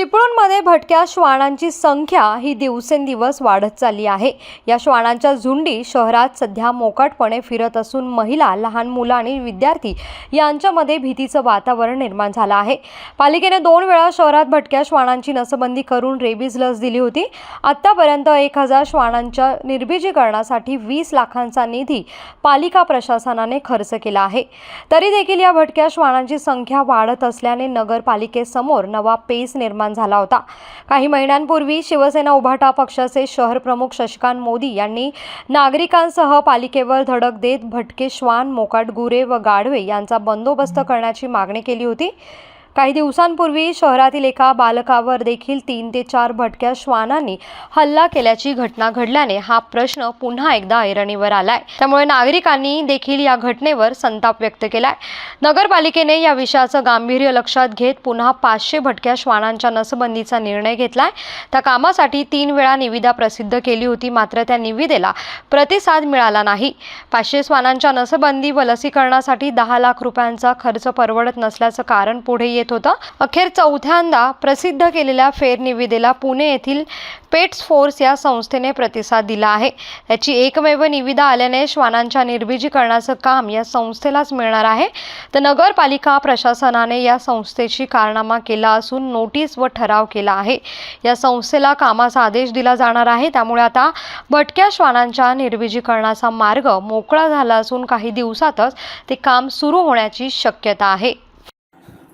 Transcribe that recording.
चिपळूणमध्ये भटक्या श्वानांची संख्या ही दिवसेंदिवस वाढत चालली आहे. या श्वानांच्या झुंडी शहरात सध्या मोकाटपणे फिरत असून महिला लहान मुलं आणि विद्यार्थी यांच्यामध्ये भीतीचं वातावरण निर्माण झालं आहे. पालिकेने दोन वेळा शहरात भटक्या श्वानांची नसबंदी करून रेबीज लस दिली होती. आत्तापर्यंत एक हजार श्वानांच्या निर्बीजीकरणासाठी वीस लाखांचा निधी पालिका प्रशासनाने खर्च केला आहे. तरी देखील या भटक्या श्वानांची संख्या वाढत असल्याने नगरपालिकेसमोर नवा पेस निर्माण झाला होता. काही महिन्यांपूर्वी शिवसेना उभाटा पक्षाचे शहर प्रमुख शशिकांत मोदी यांनी नागरिकांसह पालिकेवर धडक देत भटके श्वान मोकाट गुरे व गाढवे यांचा बंदोबस्त करण्याची मागणी केली होती. काही दिवसांपूर्वी शहरातील एका बालकावर देखील तीन ते चार भटक्या श्वानांनी हल्ला केल्याची घटना घडल्याने हा प्रश्न पुन्हा एकदा ऐरणीवर आलाय. त्यामुळे नागरिकांनी देखील या घटनेवर संताप व्यक्त केलाय. नगरपालिकेने या विषयाचं गांभीर्य लक्षात घेत पुन्हा पाचशे भटक्या श्वानांच्या नसबंदीचा निर्णय घेतलाय. त्या कामासाठी तीन वेळा निविदा प्रसिद्ध केली होती मात्र त्या निविदेला प्रतिसाद मिळाला नाही. पाचशे श्वानांच्या नसबंदी व लसीकरणासाठी दहा लाख रुपयांचा खर्च परवडत नसल्याचं कारण पुढे येत होतं अखेर चौथ्यांदा प्रसिद्ध केलेल्या फेरनिविदेला पुणे येथील पेट्स फोर्स या संस्थेने प्रतिसाद दिला आहे. याची एकमेव निविदा आल्याने श्वानांच्या निर्बीजीकरणाचं काम या संस्थेलाच मिळणार आहे. तर नगरपालिका प्रशासनाने या संस्थेची कारनामा केला असून नोटीस व ठराव केला आहे. या संस्थेला कामाचा आदेश दिला जाणार आहे. त्यामुळे आता भटक्या श्वानांच्या निर्बीजीकरणाचा मार्ग मोकळा झाला असून काही दिवसातच ते काम सुरू होण्याची शक्यता आहे.